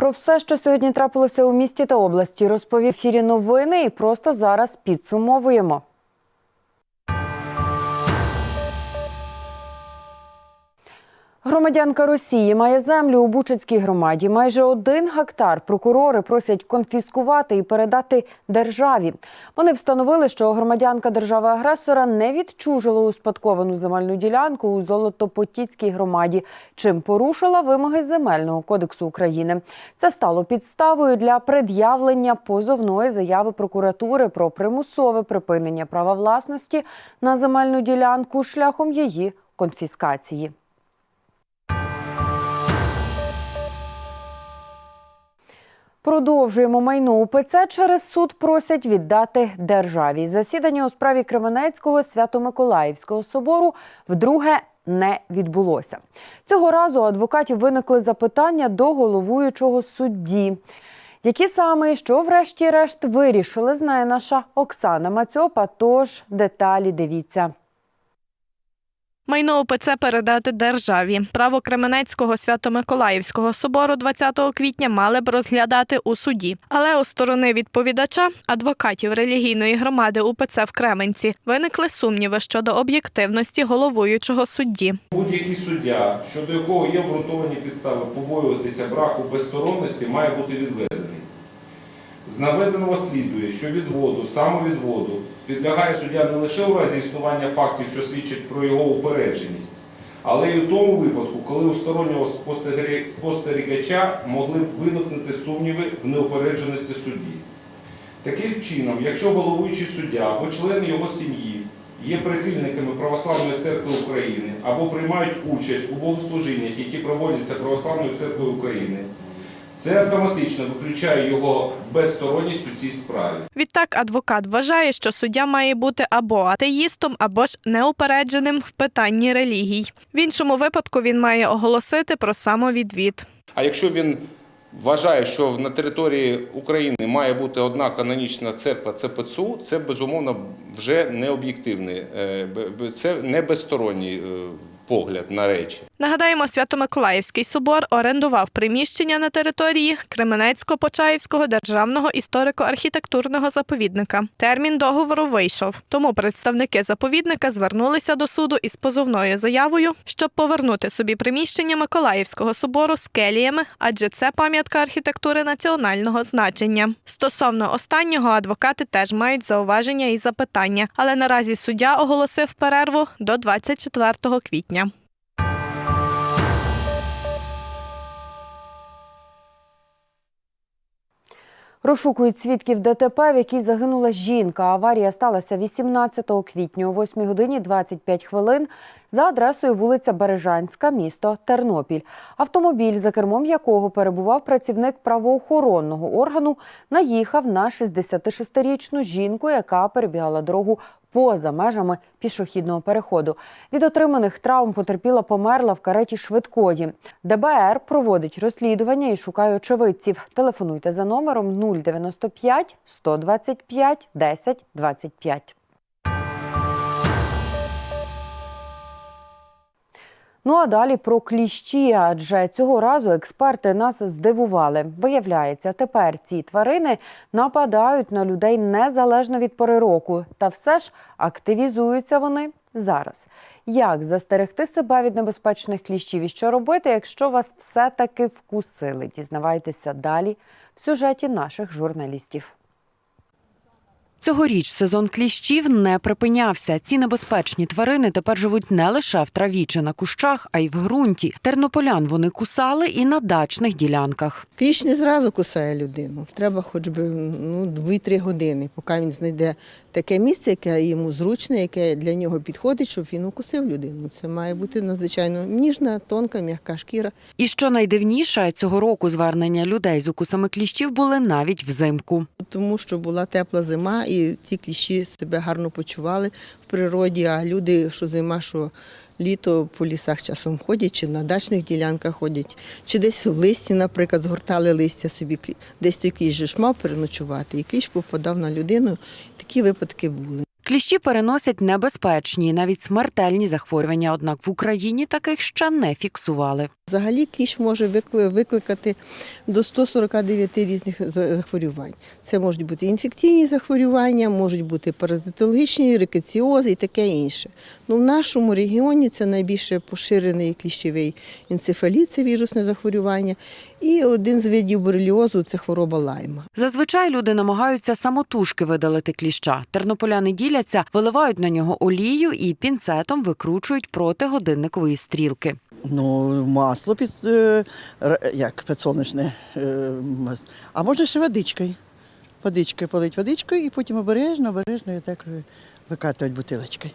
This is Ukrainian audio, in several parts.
Про все, що сьогодні трапилося у місті та області, розповів ефірі новини і просто зараз підсумовуємо. Громадянка Росії має землю у Бучацькій громаді. Майже один гектар прокурори просять конфіскувати і передати державі. Вони встановили, що громадянка держави-агресора не відчужила успадковану земельну ділянку у Золотопотіцькій громаді, чим порушила вимоги земельного кодексу України. Це стало підставою для пред'явлення позовної заяви прокуратури про примусове припинення права власності на земельну ділянку шляхом її конфіскації. Продовжуємо майно УПЦ через суд просять віддати державі. Засідання у справі Кременецького Свято-Миколаївського собору вдруге не відбулося. Цього разу адвокатів виникли запитання до головуючого судді. Які саме і що, врешті-решт, вирішили, знає наша Оксана Мацьопа. Тож деталі дивіться. Майно ОПЦ передати державі. Право Кременецького Свято-Миколаївського собору 20 квітня мали б розглядати у суді. Але у сторони відповідача, адвокатів релігійної громади УПЦ в Кременці, виникли сумніви щодо об'єктивності головуючого судді. Будь-який суддя, щодо якого є обґрунтовані підстави побоюватися браку безсторонності, має бути відведений. З наведеного слідує, що відводу, самовідводу підлягає суддя не лише у разі існування фактів, що свідчать про його упередженість, але й у тому випадку, коли у стороннього спостерігача могли б виникнути сумніви в неупередженості судді. Таким чином, якщо головуючий суддя або члени його сім'ї є прихильниками Православної церкви України або приймають участь у богослужіннях, які проводяться Православною церквою України, це автоматично виключає його безсторонність у цій справі. Відтак, адвокат вважає, що суддя має бути або атеїстом, або ж неупередженим в питанні релігій. В іншому випадку він має оголосити про самовідвід. А якщо він вважає, що на території України має бути одна канонічна церква це ПЦУ, це безумовно вже не об'єктивний, е, б- це не безсторонній е, погляд на речі. Нагадаємо, Свято-Миколаївський собор орендував приміщення на території Кременецько-Почаївського державного історико-архітектурного заповідника. Термін договору вийшов, тому представники заповідника звернулися до суду із позовною заявою, щоб повернути собі приміщення Миколаївського собору з келіями, адже це пам'ятка архітектури національного значення. Стосовно останнього, адвокати теж мають зауваження і запитання, але наразі суддя оголосив перерву до 24 квітня. Розшукують свідків ДТП, в якій загинула жінка. Аварія сталася 18 квітня о 8 годині 25 хвилин за адресою вулиця Бережанська, місто Тернопіль. Автомобіль, за кермом якого перебував працівник правоохоронного органу, наїхав на 66-річну жінку, яка перебігала дорогу поза межами пішохідного переходу. Від отриманих травм потерпіла померла в кареті швидкої. ДБР проводить розслідування і шукає очевидців. Телефонуйте за номером 095 125 10 25. Ну а далі про кліщі, адже цього разу експерти нас здивували. Виявляється, тепер ці тварини нападають на людей незалежно від пори року, та все ж активізуються вони зараз. Як застерегти себе від небезпечних кліщів і що робити, якщо вас все-таки вкусили? Дізнавайтеся далі в сюжеті наших журналістів. Цьогоріч сезон кліщів не припинявся. Ці небезпечні тварини тепер живуть не лише в траві чи на кущах, а й в ґрунті. Тернополян вони кусали і на дачних ділянках. Кліщ не зразу кусає людину. Треба хоч би ну, 2-3 години, поки він знайде таке місце, яке йому зручне, яке для нього підходить, щоб він укусив людину. Це має бути надзвичайно ніжна, тонка, м'яка шкіра. І що найдивніше, цього року звернення людей з укусами кліщів були навіть взимку. Тому що була тепла зима, і ці кліщі себе гарно почували в природі. А люди, що зима, що літо по лісах часом ходять, чи на дачних ділянках ходять, чи десь в листі, наприклад, згортали листя собі. Десь той ж мав переночувати, і кліщ попадав на людину. Такі випадки були. Кліщі переносять небезпечні, навіть смертельні захворювання. Однак в Україні таких ще не фіксували. Взагалі кліщ може викликати до 149 різних захворювань. Це можуть бути інфекційні захворювання, можуть бути паразитологічні, рикеціози і таке інше. Ну, в нашому регіоні це найбільше поширений кліщовий енцефаліт, це вірусне захворювання. І один з видів бореліозу це хвороба лайма. Зазвичай люди намагаються самотужки видалити кліща. Тернополяни діляться, виливають на нього олію і пінцетом викручують проти годинникової стрілки. Ну, масло під, е, як підсолнечне. е, мас- А можна ще водичкою. Водичкою полить водичкою і потім обережно, обережно і так викатувати бутилочкою.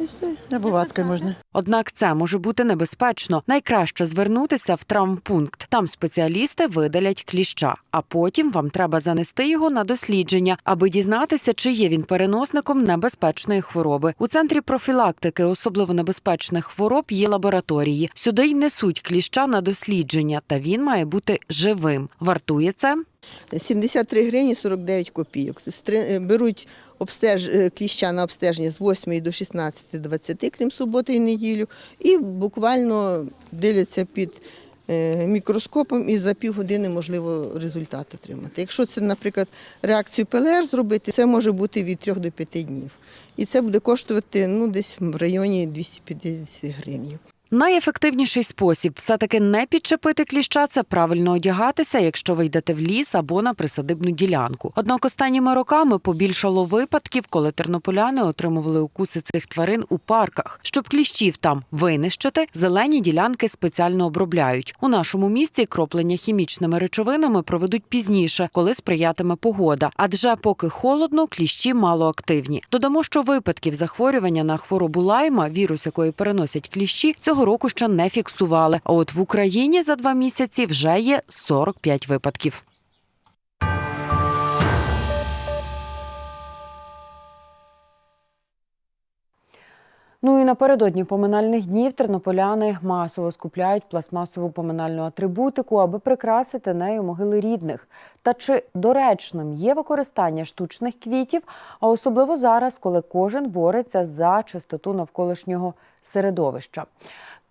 І все, набуваткою можна. Однак це може бути небезпечно. Найкраще звернутися в травмпункт. Там спеціалісти видалять кліща, а потім вам треба занести його на дослідження, аби дізнатися, чи є він переносником небезпечної хвороби. У центрі профілактики особливо небезпечних хвороб є лабораторії. Сюди й несуть кліща на дослідження, та він має бути живим. Вартує це 73 гривні 49 копійок. Е, Беруть обстеж... е, кліща на обстеження з 8 до 16-20, крім суботи і неділю, і буквально дивляться під е, мікроскопом і за півгодини можливо результат отримати. Якщо це, наприклад, реакцію ПЛР зробити, це може бути від 3 до 5 днів. І це буде коштувати ну, десь в районі 250 гривень. Найефективніший спосіб все-таки не підчепити кліща це правильно одягатися, якщо ви йдете в ліс або на присадибну ділянку. Однак останніми роками побільшало випадків, коли тернополяни отримували укуси цих тварин у парках. Щоб кліщів там винищити, зелені ділянки спеціально обробляють. У нашому місті кроплення хімічними речовинами проведуть пізніше, коли сприятиме погода. Адже поки холодно, кліщі малоактивні. Додамо, що випадків захворювання на хворобу лайма, вірус якої переносять кліщі, цього року ще не фіксували. А от в Україні за два місяці вже є 45 випадків. Ну і напередодні поминальних днів тернополяни масово скупляють пластмасову поминальну атрибутику, аби прикрасити нею могили рідних. Та чи доречним є використання штучних квітів, а особливо зараз, коли кожен бореться за чистоту навколишнього середовища.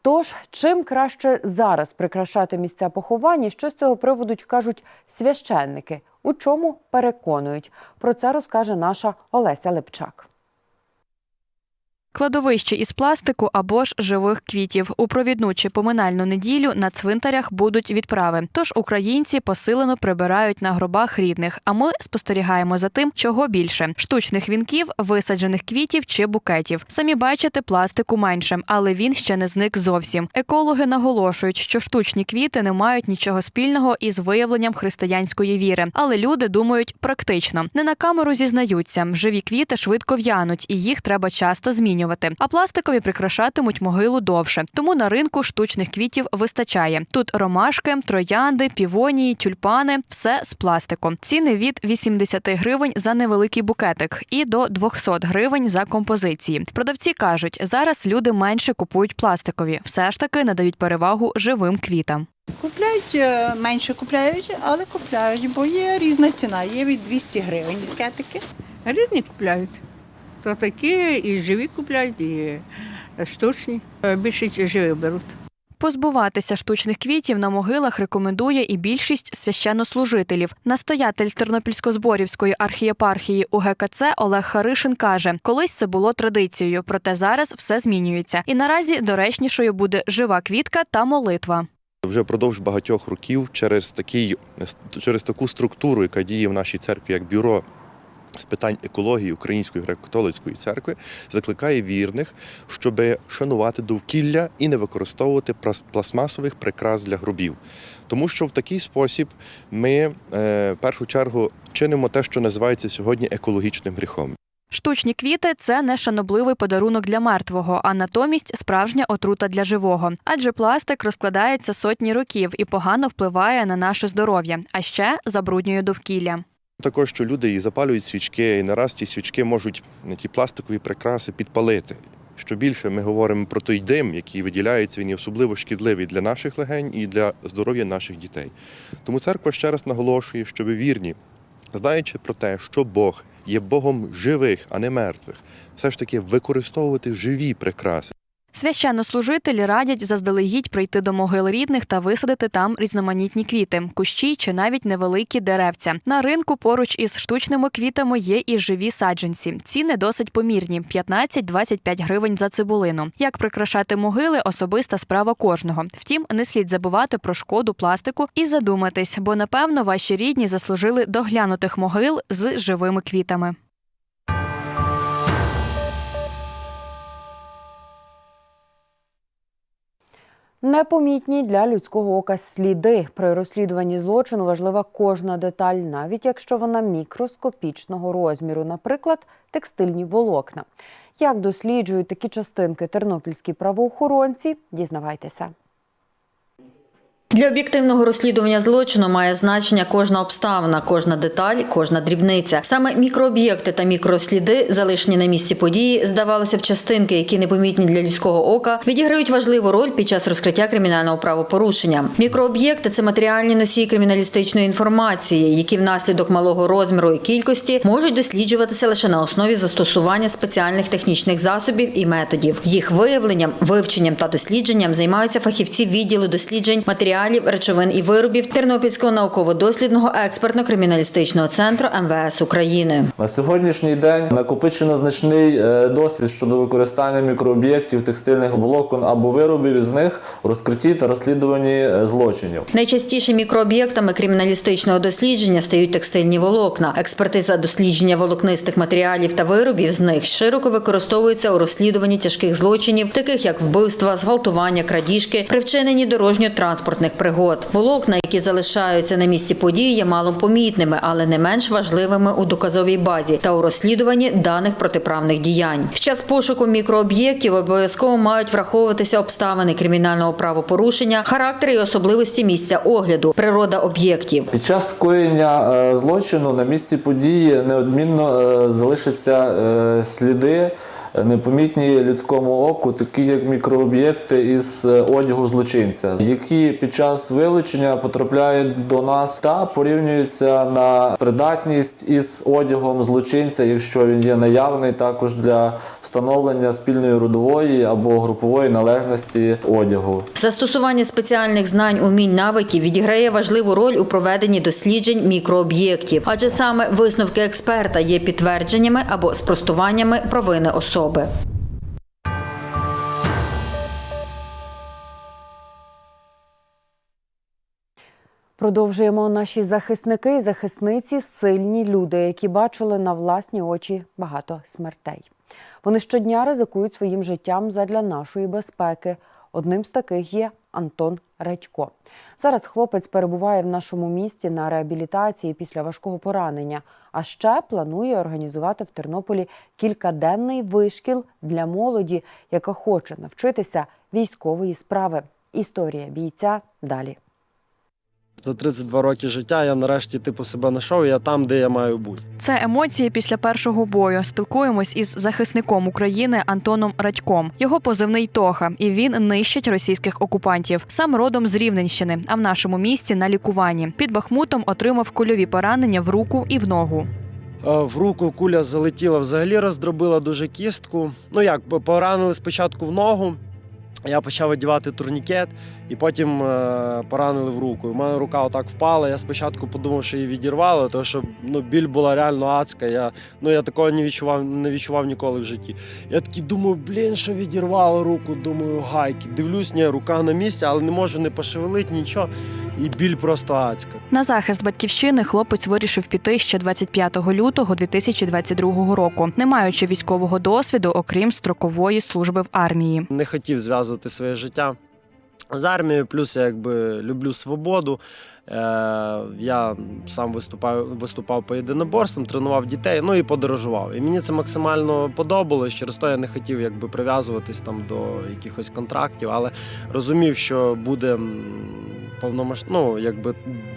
Тож, чим краще зараз прикрашати місця поховань, і що з цього приводу кажуть священники? У чому переконують? Про це розкаже наша Олеся Лепчак. Кладовище із пластику або ж живих квітів. У провідну чи поминальну неділю на цвинтарях будуть відправи. Тож українці посилено прибирають на гробах рідних. А ми спостерігаємо за тим, чого більше: штучних вінків, висаджених квітів чи букетів. Самі бачите, пластику менше, але він ще не зник зовсім. Екологи наголошують, що штучні квіти не мають нічого спільного із виявленням християнської віри. Але люди думають практично. Не на камеру зізнаються, живі квіти швидко в'януть, і їх треба часто змінювати. А пластикові прикрашатимуть могилу довше. Тому на ринку штучних квітів вистачає. Тут ромашки, троянди, півонії, тюльпани все з пластику. Ціни від 80 гривень за невеликий букетик і до 200 гривень за композиції. Продавці кажуть, зараз люди менше купують пластикові, все ж таки надають перевагу живим квітам. Купляють е, менше купляють, але купляють, бо є різна ціна. Є від 200 гривень букетики. Різні купляють. То такі і живі купляють, і штучні. Е, Більше живі беруть. Позбуватися штучних квітів на могилах рекомендує і більшість священнослужителів. Настоятель Тернопільсько-Зборівської архієпархії УГКЦ Олег Харишин каже, колись це було традицією, проте зараз все змінюється. І наразі доречнішою буде жива квітка та молитва. Вже впродовж багатьох років через такий через таку структуру, яка діє в нашій церкві як бюро з питань екології Української греко-католицької церкви, закликає вірних, щоб шанувати довкілля і не використовувати пластмасових прикрас для гробів. Тому що в такий спосіб ми е, в першу чергу чинимо те, що називається сьогодні екологічним гріхом. Штучні квіти це не шанобливий подарунок для мертвого, а натомість справжня отрута для живого. Адже пластик розкладається сотні років і погано впливає на наше здоров'я, а ще забруднює довкілля. Також що люди і запалюють свічки, і нараз ті свічки можуть ті пластикові прикраси підпалити. Що більше ми говоримо про той дим, який виділяється, він є особливо шкідливий для наших легень і для здоров'я наших дітей. Тому церква ще раз наголошує, щоб вірні, знаючи про те, що Бог є Богом живих, а не мертвих. Все ж таки використовувати живі прикраси. Священнослужителі радять заздалегідь прийти до могил рідних та висадити там різноманітні квіти, кущі чи навіть невеликі деревця. На ринку поруч із штучними квітами є і живі саджанці. Ціни досить помірні 15-25 гривень за цибулину. Як прикрашати могили особиста справа кожного. Втім, не слід забувати про шкоду пластику і задуматись, бо напевно ваші рідні заслужили доглянутих могил з живими квітами. Непомітні для людського ока сліди. При розслідуванні злочину важлива кожна деталь, навіть якщо вона мікроскопічного розміру, наприклад, текстильні волокна. Як досліджують такі частинки тернопільські правоохоронці, дізнавайтеся. Для об'єктивного розслідування злочину має значення кожна обставина, кожна деталь, кожна дрібниця. Саме мікрооб'єкти та мікросліди, залишені на місці події, здавалося б, частинки, які непомітні для людського ока, відіграють важливу роль під час розкриття кримінального правопорушення. Мікрооб'єкти це матеріальні носії криміналістичної інформації, які внаслідок малого розміру і кількості можуть досліджуватися лише на основі застосування спеціальних технічних засобів і методів. Їх виявленням, вивченням та дослідженням займаються фахівці відділу досліджень матеріалів, речовин і виробів Тернопільського науково-дослідного експертно-криміналістичного центру МВС України. На сьогоднішній день накопичено значний е, досвід щодо використання мікрооб'єктів, текстильних волокон або виробів із них в розкритті та розслідуванні е, злочинів. Найчастіше мікрооб'єктами криміналістичного дослідження стають текстильні волокна. Експертиза дослідження волокнистих матеріалів та виробів з них широко використовується у розслідуванні тяжких злочинів, таких як вбивства, зґвалтування, крадіжки, при вчиненні дорожньо-транспортних пригод. Волокна, які залишаються на місці події, є малопомітними, але не менш важливими у доказовій базі та у розслідуванні даних протиправних діянь. Під час пошуку мікрооб'єктів обов'язково мають враховуватися обставини кримінального правопорушення, характер і особливості місця огляду, природа об'єктів. Під час скоєння е, злочину на місці події неодмінно е, залишаться е, сліди. Непомітні людському оку, такі як мікрооб'єкти із е, одягу злочинця, які під час вилучення потрапляють до нас та порівнюються на придатність із одягом злочинця, якщо він є наявний, також для встановлення спільної родової або групової належності одягу. Застосування спеціальних знань, умінь, навиків відіграє важливу роль у проведенні досліджень мікрооб'єктів, адже саме висновки експерта є підтвердженнями або спростуваннями провини особи. Продовжуємо наші захисники і захисниці сильні люди, які бачили на власні очі багато смертей. Вони щодня ризикують своїм життям задля нашої безпеки. Одним з таких є Антон Редько. Зараз хлопець перебуває в нашому місті на реабілітації після важкого поранення. А ще планує організувати в Тернополі кількаденний вишкіл для молоді, яка хоче навчитися військової справи. Історія бійця далі. За 32 роки життя я нарешті типу себе знайшов, я там, де я маю бути. Це емоції після першого бою. Спілкуємось із захисником України Антоном Радьком. Його позивний Тоха, і він нищить російських окупантів. Сам родом з Рівненщини, а в нашому місті на лікуванні. Під Бахмутом отримав кульові поранення в руку і в ногу. Е, В руку куля залетіла, взагалі роздробила дуже кістку. Ну як, поранили спочатку в ногу. Я почав одягати турнікет, і потім е, поранили в руку. У мене рука отак впала. Я спочатку подумав, що її відірвало, тому що ну, біль була реально адська. Я, ну, я такого не відчував, не відчував ніколи в житті. Я такий думаю, блін, що відірвало руку, думаю, гайки. Дивлюсь, ні, рука на місці, але не можу не пошевелити нічого. І біль просто адська. На захист батьківщини хлопець вирішив піти ще 25 лютого 2022 року, не маючи військового досвіду, окрім строкової служби в армії. Не хотів зв'язувати своє життя з армією, плюс я якби люблю свободу. Е, я сам виступав, виступав по єдиноборствам, тренував дітей, ну і подорожував. І мені це максимально подобалось. Через то я не хотів якби прив'язуватись там до якихось контрактів, але розумів, що буде м, ну, якби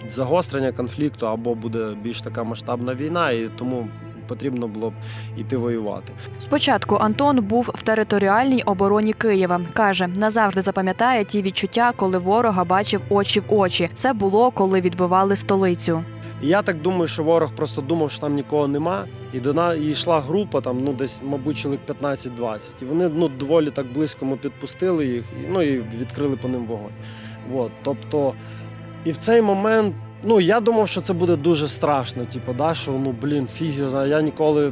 загострення конфлікту або буде більш така масштабна війна, і тому потрібно було б іти воювати. Спочатку Антон був в територіальній обороні Києва. каже, назавжди запам'ятає ті відчуття, коли ворога бачив очі в очі. Це було коли відбивали столицю. Я так думаю, що ворог просто думав, що там нікого нема. І до нас і йшла група, там, ну, десь, мабуть, чоловік 15-20. І вони ну, доволі так близько ми підпустили їх, і, ну і відкрили по ним вогонь. От, тобто, і в цей момент. Ну, я думав, що це буде дуже страшно. Типу, да, що ну блін, фіг його. Я ніколи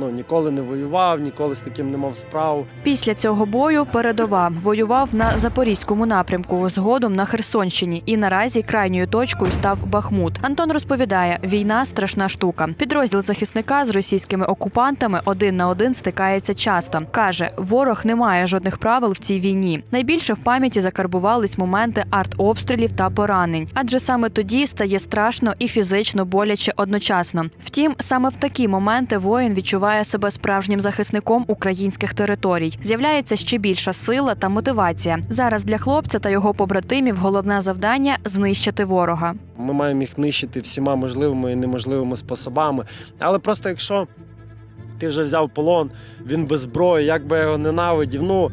ну, ніколи не воював, ніколи з таким не мав справ. Після цього бою передова воював на запорізькому напрямку, згодом на Херсонщині, і наразі крайньою точкою став Бахмут. Антон розповідає: війна страшна штука. Підрозділ захисника з російськими окупантами один на один стикається часто. каже, ворог не має жодних правил в цій війні. Найбільше в пам'яті закарбувались моменти артобстрілів та поранень, адже саме тоді стає страшно і фізично боляче одночасно. Втім, саме в такі моменти воїн відчуває себе справжнім захисником українських територій. З'являється ще більша сила та мотивація. Зараз для хлопця та його побратимів головне завдання знищити ворога. Ми маємо їх нищити всіма можливими і неможливими способами. Але просто якщо ти вже взяв полон, він без зброї, як би його ненавидів. Ну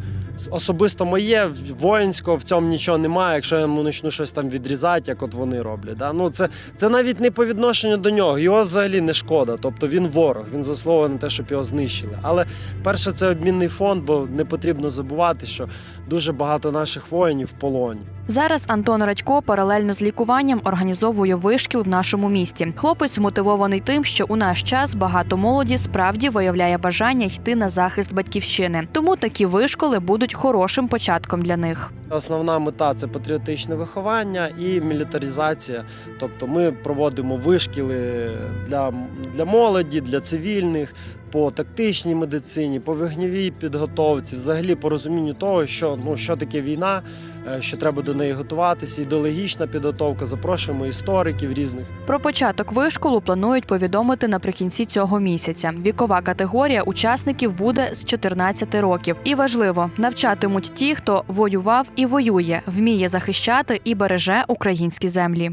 особисто моє воїнського в цьому нічого немає. Якщо я йому почну щось там відрізати, як от вони роблять. Да? Ну це, це навіть не по відношенню до нього. Його взагалі не шкода. Тобто він ворог, він заслуговує на те, щоб його знищили. Але перше, це обмінний фонд, бо не потрібно забувати, що дуже багато наших воїнів в полоні. Зараз Антон Радько паралельно з лікуванням організовує вишкіл в нашому місті. Хлопець мотивований тим, що у наш час багато молоді справді виявляє бажання йти на захист батьківщини. Тому такі вишколи будуть хорошим початком для них. Основна мета це патріотичне виховання і мілітаризація. Тобто ми проводимо вишкіли для, для молоді, для цивільних, по тактичній медицині, по вогневій підготовці, взагалі по розумінню того, що, ну, що таке війна, е, що треба до неї готуватися, ідеологічна підготовка. Запрошуємо істориків різних. Про початок вишколу планують повідомити наприкінці цього місяця. Вікова категорія учасників буде з 14 років. І важливо, навчатимуть ті, хто воював і воює, вміє захищати і береже українські землі.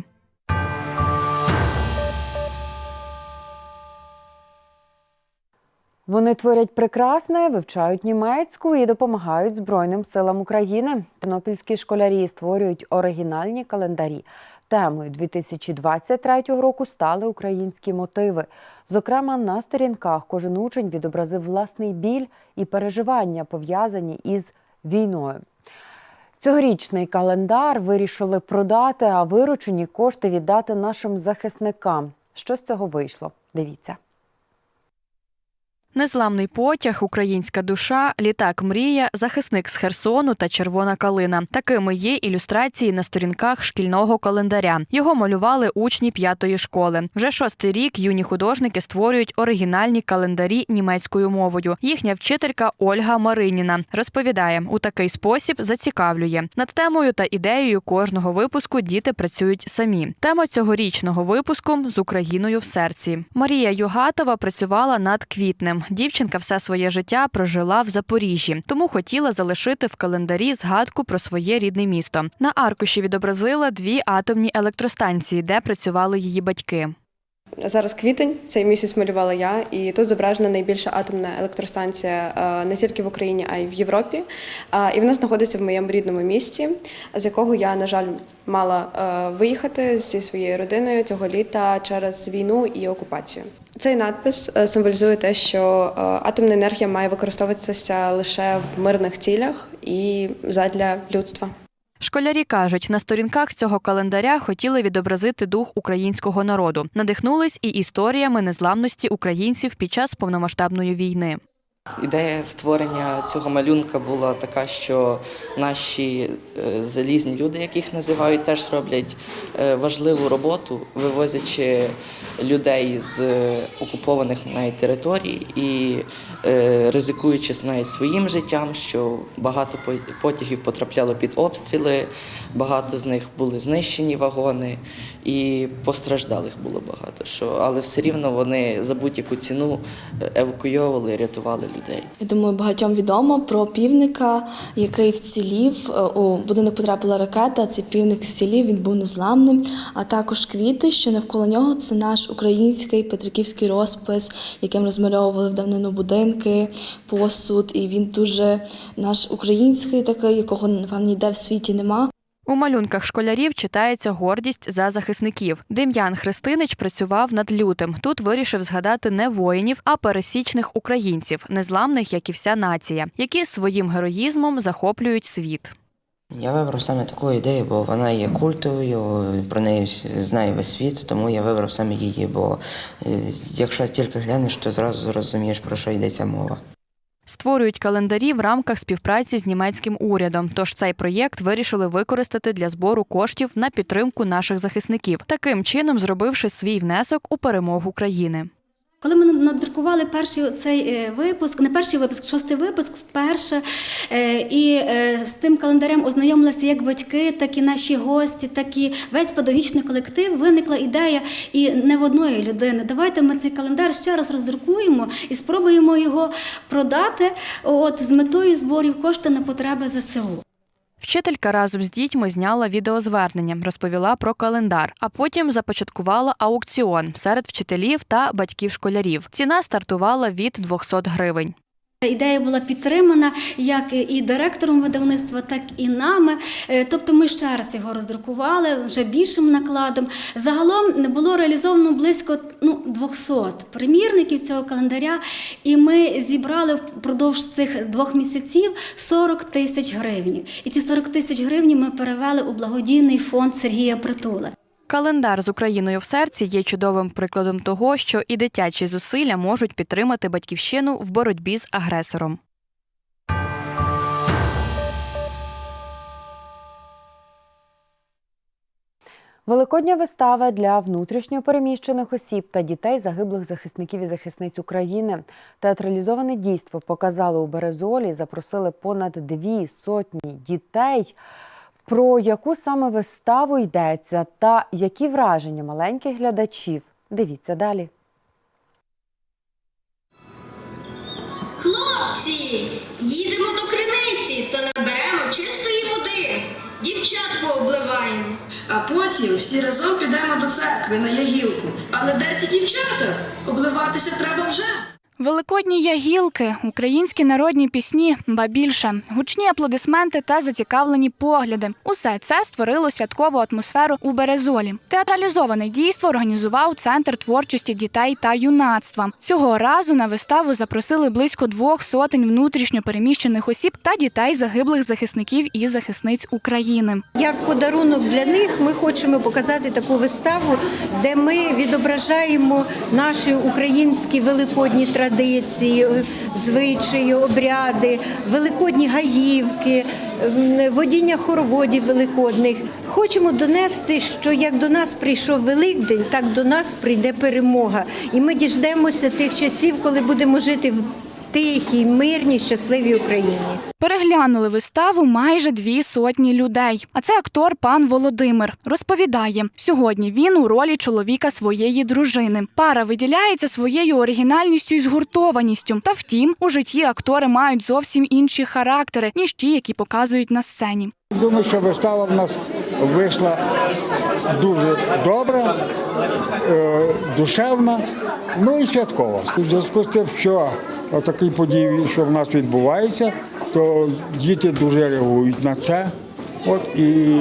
Вони творять прекрасне, вивчають німецьку і допомагають Збройним силам України. Тернопільські школярі створюють оригінальні календарі. Темою 2023 року стали українські мотиви. Зокрема, на сторінках кожен учень відобразив власний біль і переживання, пов'язані із війною. Цьогорічний календар вирішили продати, а виручені кошти віддати нашим захисникам. Що з цього вийшло? Дивіться. Незламний потяг, українська душа, літак мрія, захисник з Херсону та червона калина. Такими є ілюстрації на сторінках шкільного календаря. Його малювали учні п'ятої школи. Вже шостий рік юні художники створюють оригінальні календарі німецькою мовою. Їхня вчителька Ольга Мариніна розповідає, у такий спосіб зацікавлює над темою та ідеєю кожного випуску. Діти працюють самі. Тема цьогорічного випуску з Україною в серці. Марія Югатова працювала над квітнем. Дівчинка все своє життя прожила в Запоріжжі, тому хотіла залишити в календарі згадку про своє рідне місто. На аркуші відобразила дві атомні електростанції, де працювали її батьки. Зараз квітень, цей місяць малювала я, і тут зображена найбільша атомна електростанція е, не тільки в Україні, а й в Європі. Е, І вона знаходиться в моєму рідному місті, з якого я, на жаль, мала е, виїхати зі своєю родиною цього літа через війну і окупацію. Цей надпис е, символізує те, що е, атомна енергія має використовуватися лише в мирних цілях і задля людства. Школярі кажуть, на сторінках цього календаря хотіли відобразити дух українського народу, надихнулись і історіями незламності українців під час повномасштабної війни. Ідея створення цього малюнка була така, що наші е, залізні люди, яких називають, теж роблять е, важливу роботу, вивозячи людей з е, окупованих територій і ризикуючи навіть своїм життям, що багато потягів потрапляло під обстріли, багато з них були знищені вагони, і постраждалих було багато. Що, але все рівно вони за будь-яку ціну е, евакуйовували, рятували людей. Я думаю, багатьом відомо про півника, який вцілів. Е, У будинок потрапила ракета. Цей півник вцілів, він був незламним. А також квіти, що навколо нього це наш український петриківський розпис, яким розмальовували в давнину будинки, посуд. І він дуже наш український такий, якого напевно ніде в світі нема. У малюнках школярів читається гордість за захисників. Дем'ян Христинич працював над лютим. Тут вирішив згадати не воїнів, а пересічних українців, незламних, як і вся нація, які своїм героїзмом захоплюють світ. Я вибрав саме таку ідею, бо вона є культовою, про неї знає весь світ, тому я вибрав саме її. Бо е, якщо тільки глянеш, то зразу зрозумієш, про що йдеться мова. Створюють календарі в рамках співпраці з німецьким урядом. Тож цей проєкт вирішили використати для збору коштів на підтримку наших захисників, таким чином зробивши свій внесок у перемогу країни. Коли ми надрукували перший цей е, випуск, не перший випуск, шостий випуск вперше, е, і е, з тим календарем ознайомилися як батьки, так і наші гості, так і весь педагогічний колектив. Виникла ідея і не в одної людини. Давайте ми цей календар ще раз роздрукуємо і спробуємо його продати от, з метою зборів кошти на потреби ЗСУ. Вчителька разом з дітьми зняла відеозвернення, розповіла про календар, а потім започаткувала аукціон серед вчителів та батьків школярів. Ціна стартувала від 200 гривень. Ідея була підтримана як і директором видавництва, так і нами. Е, Тобто ми ще раз його роздрукували вже більшим накладом. Загалом було реалізовано близько ну, 200 примірників цього календаря, і ми зібрали впродовж цих двох місяців 40 тисяч гривень. І ці 40 тисяч гривень ми перевели у благодійний фонд Сергія Притули. Календар з Україною в серці є чудовим прикладом того, що і дитячі зусилля можуть підтримати батьківщину в боротьбі з агресором. Великодня вистава для внутрішньо переміщених осіб та дітей загиблих захисників і захисниць України. Театралізоване дійство показали у Березолі. Запросили понад дві сотні дітей. Про яку саме виставу йдеться та які враження маленьких глядачів? Дивіться далі. Хлопці, їдемо до криниці та наберемо чистої води. Дівчат пообливаємо. А потім всі разом підемо до церкви на ягілку. Але де ті дівчата? Обливатися треба вже. Великодні ягілки, українські народні пісні, ба більше, гучні аплодисменти та зацікавлені погляди. Усе це створило святкову атмосферу у Березолі. Театралізоване дійство організував центр творчості дітей та юнацтва. Цього разу на виставу запросили близько двох сотень внутрішньо переміщених осіб та дітей загиблих захисників і захисниць України. Як подарунок для них ми хочемо показати таку виставу, де ми відображаємо наші українські великодні традиції, звичаї, обряди, великодні гаївки, водіння хороводів великодних. Хочемо донести, що як до нас прийшов Великдень, так до нас прийде перемога. І ми діждемося тих часів, коли будемо жити в тихій, мирній, щасливій Україні. Переглянули виставу майже дві сотні людей. А це актор пан Володимир розповідає: сьогодні він у ролі чоловіка своєї дружини. Пара виділяється своєю оригінальністю і згуртованістю. Та втім, у житті актори мають зовсім інші характери ніж ті, які показують на сцені. Думаю, що вистава в нас вийшла дуже добра, е, душевна, ну і святкова. У зв'язку з тим, що такі події, що в нас відбуваються, то діти дуже реагують на це. От і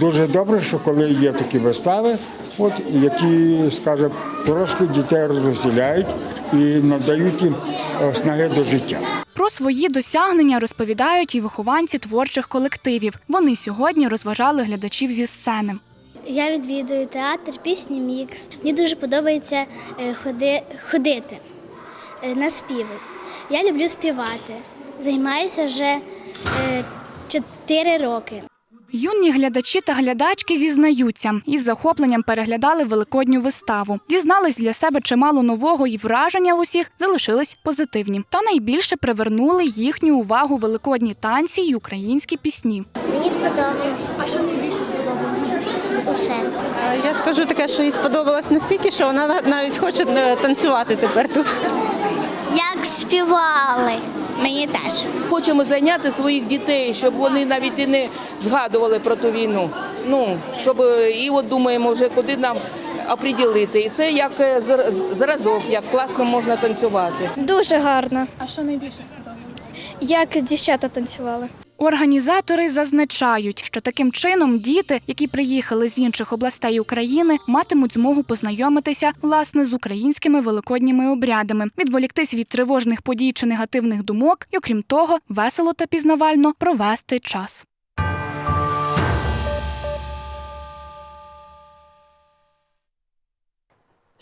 дуже добре, що коли є такі вистави, от які, скажімо, трошки дітей розвеселяють і надають їм е, снаги до життя. Про свої досягнення розповідають і вихованці творчих колективів. Вони сьогодні розважали глядачів зі сцени. Я відвідую театр, пісні мікс. Мені дуже подобається е, ходи, ходити на співи. Я люблю співати. Займаюся вже 4 роки. Юні глядачі та глядачки зізнаються, із захопленням переглядали великодню виставу. Дізнались для себе чимало нового і враження усіх залишились позитивні. Та найбільше привернули їхню увагу великодні танці й українські пісні. Мені сподобалося. А що найбільше сподобалося? Усе. Я скажу таке, що їй сподобалось настільки, що вона навіть хоче е, танцювати тепер тут. Як співали. Мені теж. Хочемо зайняти своїх дітей, щоб вони навіть і не згадували про ту війну. Ну, щоб е, і от думаємо вже куди нам оприділити. І це як е, зр- зразок, як класно можна танцювати. Дуже гарно. А що найбільше сподобалося? Як дівчата танцювали. Організатори зазначають, що таким чином діти, які приїхали з інших областей України, матимуть змогу познайомитися власне з українськими великодніми обрядами, відволіктись від тривожних подій чи негативних думок, і окрім того, весело та пізнавально провести час.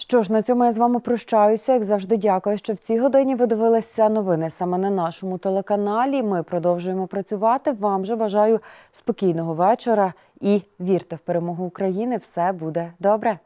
Що ж, на цьому я з вами прощаюся. Як завжди, дякую, що в цій годині ви дивилися новини саме на нашому телеканалі. Ми продовжуємо працювати. Вам же бажаю спокійного вечора і вірте в перемогу України. Все буде добре.